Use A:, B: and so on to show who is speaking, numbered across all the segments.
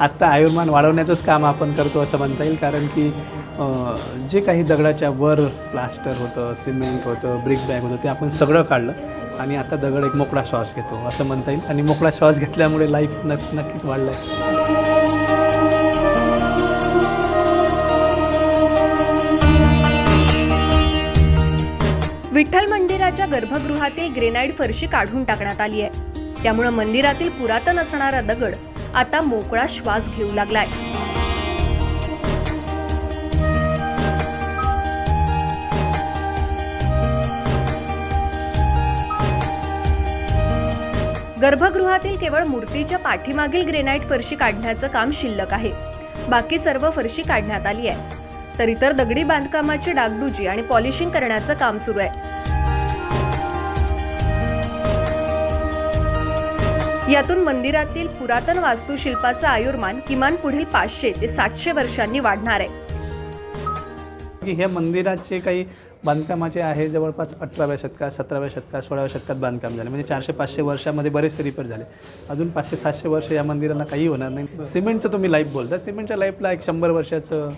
A: आत्ता आयुर्मान वाढवण्याचंच काम आपण करतो असं म्हणता येईल कारण की जे काही दगडाच्या वर प्लास्टर होतं सिमेंट होतं ब्रिक बॅग होतं ते आपण सगळं काढलं आणि आता दगड एक मोकळा श्वास घेतो असं म्हणता येईल. आणि मोकळा श्वास घेतल्यामुळे लाईफ नक नक्कीच वाढलं आहे
B: विठ्ठल मंदिराच्या गर्भगृहातील ग्रेनाइट फरशी काढून टाकण्यात आली आहे त्यामुळे मंदिरातील पुरातन असणारा दगड आता मोकळा श्वास घेऊ लागलाय. गर्भगृहातील केवळ मूर्तीच्या पाठीमागील ग्रेनाईट फरशी काढण्याचं काम शिल्लक आहे. बाकी सर्व फरशी काढण्यात आली आहे. तर इतर दगडी बांधकामाची डागडुजी आणि पॉलिशिंग करण्याचं काम सुरू आहे. यातून मंदिरातील पुरातन वास्तुशिल्पाचं आयुर्मान किमान पुढील पाचशे ते सातशे वर्षांनी वाढणार आहे.
A: की हे मंदिराचे काही बांधकामाचे आहे जवळपास अठराव्या शतकात सतराव्या शतकात सोळाव्या शतकात बांधकाम झाले. म्हणजे चारशे पाचशे वर्षामध्ये बरेचसे रिपेअर झाले. अजून पाचशे सातशे वर्ष या मंदिराला काही होणार नाही. सिमेंटचं तुम्ही लाईफ बोलता. सिमेंटच्या लाईफला एक शंभर वर्षाचं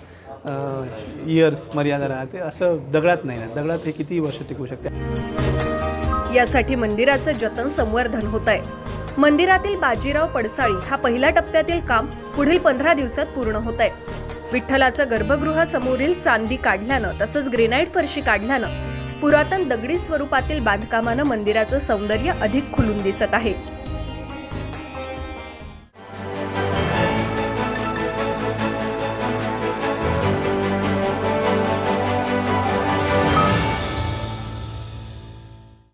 A: इयर्स मर्यादा राहते. असं दगडात नाही ना दगडात हे किती वर्ष टिकू शकते.
B: यासाठी मंदिराचं जतन संवर्धन होत आहे मंदिरातील बाजीराव पडसाळी हा पहिल्या टप्प्यातील काम पुढील पंधरा दिवसात पूर्ण होत आहे. विठ्ठलाचं गर्भगृहासमोरील चांदी काढल्यानं तसंच ग्रेनाईट फरशी काढल्यानं पुरातन दगडी स्वरूपातील बांधकामानं मंदिराचं सौंदर्य अधिक खुलून दिसत आहे.